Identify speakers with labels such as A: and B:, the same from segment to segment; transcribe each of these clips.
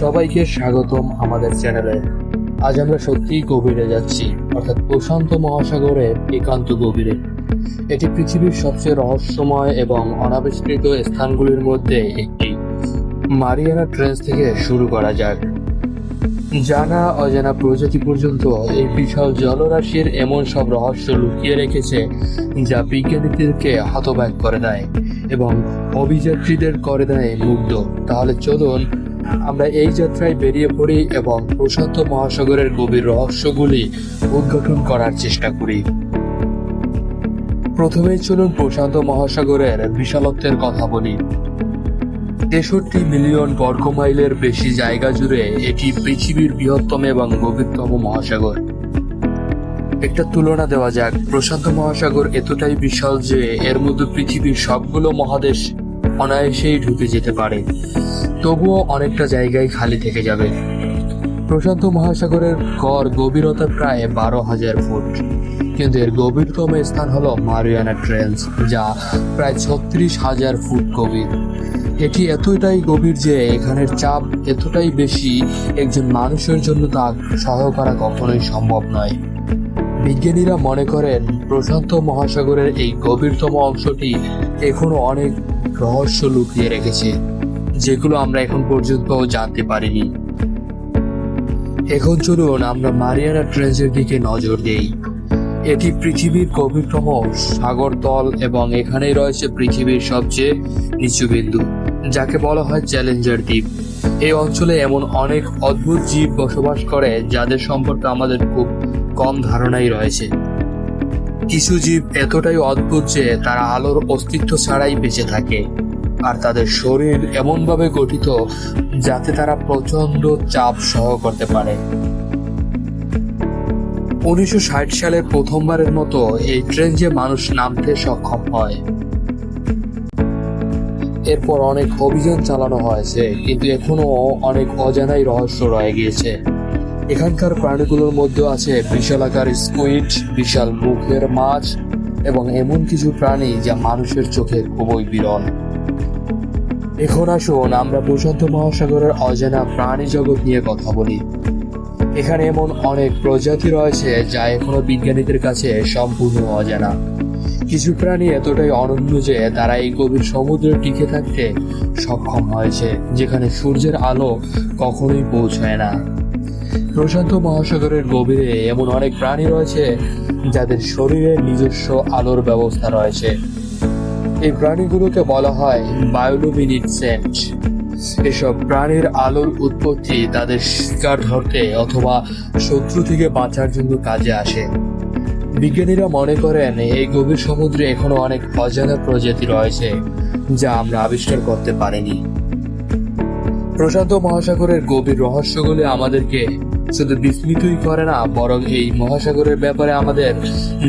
A: সবাইকে স্বাগতম আমাদের চ্যানেলে। আজ আমরা সত্যিই গভীরে যাচ্ছি, অর্থাৎ প্রশান্ত মহাসাগরের একান্ত গভীরে। এটি পৃথিবীর সবচেয়ে রহস্যময় এবং অনাবিষ্কৃত স্থানগুলির মধ্যে একটি। মারিয়ানা ট্রেন্স থেকে শুরু করা যাক। জানা অজানা প্রজাতি পর্যন্ত এই বিশাল জলরাশির এমন সব রহস্য লুকিয়ে রেখেছে, যা বিজ্ঞানীদেরকে হতবাক করে দেয় এবং অভিযাত্রীদের করে দেয় মুগ্ধ। তাহলে চলুন আমরা এই যাত্রায় বেরিয়ে পড়ি এবং প্রশান্ত মহাসাগরের গভীর রহস্যগুলি উদ্ঘাটন করার চেষ্টা করি। প্রথমেই চলুন প্রশান্ত মহাসাগরের বিশালত্বের কথা বলি। তেষট্টি মিলিয়ন বর্গ মাইলের বেশি জায়গা জুড়ে এটি পৃথিবীর বৃহত্তম এবং গভীরতম মহাসাগর। একটা তুলনা দেওয়া যাক। প্রশান্ত মহাসাগর এতটাই বিশাল যে এর মধ্যে পৃথিবীর সবগুলো মহাদেশ অনায়াসেই ঢুকে যেতে পারে। তবুও অনেকটা জায়গায় খালি থেকে যাবে। প্রশান্ত মহাসাগরের গড় গভীরতা প্রায় বারো হাজার ফুট। কিন্তু এর গভীরতম স্থান হলো মারিয়ানা ট্রেন্স, যা প্রায় ছত্রিশ হাজার ফুট গভীর। এটি এতটাই গভীর যে এখানের চাপ এতটাই বেশি একজন মানুষের জন্য তা সহ্য করা কখনোই সম্ভব নয়। বিজ্ঞানীরা মনে করেন, প্রশান্ত মহাসাগরের এই গভীরতম অংশটি এখনও অনেক রহস্য লুকিয়ে রেখেছে। যেগুলো আমরা এখন পর্যন্ত জানতে পারিনি। এখন চলুন আমরা মারিয়ানা ট্রেন্সের দিকে নজর দেই। এটি পৃথিবীর গভীরতম সাগর তল এবং এখানেই রয়েছে পৃথিবীর সবচেয়ে নিচু বিন্দু, যাকে বলা হয় চ্যালেঞ্জার দ্বীপ। এই অঞ্চলে এমন অনেক অদ্ভুত জীব বসবাস করে, যাদের সম্পর্কে আমাদের খুব কম ধারণাই রয়েছে। কিছু জীব এতটাই অদ্ভুত যে তারা আলোর অস্তিত্ব ছাড়াই বেঁচে থাকে। আর তাদের শরীর এমনভাবে গঠিত যাতে তারা প্রচণ্ড চাপ সহ করতে পারে। উনিশশো ষাট সালের প্রথমবারের মতো এই ট্রেঞ্জে মানুষ নামতে সক্ষম হয়। এরপর অনেক অভিযান চালানো হয়েছে, কিন্তু এখনও অনেক অজানাই রহস্য রয়ে গিয়েছে। এখানকার প্রাণীগুলোর মধ্যে আছে বিশালাকার স্কুইড বিশাল মুখের মাছ এবং এমন কিছু প্রাণী যা মানুষের চোখে খুবই বিরল। এখন আসুন, আমরা প্রশান্ত মহাসাগরের অজানা প্রাণী জগৎ নিয়ে কথা বলি। এখানে এমন অনেক প্রজাতি রয়েছে যা এখনও বিজ্ঞানীদের কাছে সম্পূর্ণ অজানা। কিছু প্রাণী এতটাই অনন্য যে তারা এই গভীর সমুদ্রে টিকে থাকতে সক্ষম হয়েছে, যেখানে সূর্যের আলো কখনোই পৌঁছায় না। প্রশান্ত মহাসাগরের গভীরে এমন অনেক প্রাণী রয়েছে যাদের শরীরে নিজস্ব আলোর ব্যবস্থা রয়েছে। এই প্রাণীগুলোকে বলা হয় বায়োলুমিনিসেন্ট এসব প্রাণীর আলোর উৎপত্তি তাদের শিকার ধরতে অথবা শত্রু থেকে বাঁচার জন্য কাজে আসে। বিজ্ঞানীরা মনে করেন, এই গভীর সমুদ্রে এখনও অনেক অজানা প্রজাতি রয়েছে, যা আমরা আবিষ্কার করতে পারিনি। প্রশান্ত মহাসাগরের গভীর রহস্যগুলি আমাদেরকে শুধু বিস্মিতই করে না, বরং এই মহাসাগরের ব্যাপারে আমাদের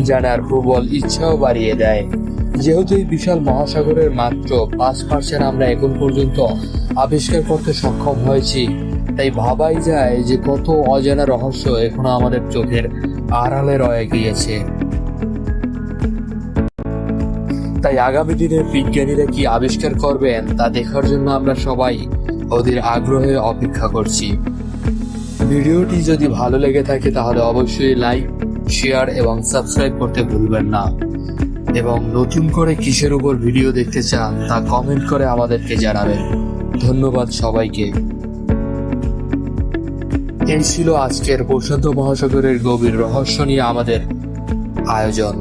A: জানার প্রবল ইচ্ছাও বাড়িয়ে দেয়। যেহেতু এই বিশাল মহাসাগরের মাত্র পাঁচ পার্সেন্ট আমরা এখন পর্যন্ত আবিষ্কার করতে সক্ষম হয়েছি, তাই ভাবাই যায় যে কত অজানা রহস্য এখনও আমাদের চোখের আড়ালে রয়ে গিয়েছে। তাই আগামী দিনে বিজ্ঞানীরা কি আবিষ্কার করবেন তা দেখার জন্য আমরা সবাই ওদের আগ্রহে অপেক্ষা করছি। ভিডিওটি যদি ভালো লেগে থাকে তাহলে অবশ্যই লাইক, শেয়ার এবং সাবস্ক্রাইব করতে ভুলবেন না। এবং নতুন করে কিসের উপর ভিডিও দেখতে চান, তা কমেন্ট করে আমাদেরকে জানাবেন। ধন্যবাদ সবাইকে। এই ছিল আজকের প্রশান্ত মহাসাগরের গভীর রহস্য নিয়ে আমাদের আয়োজন।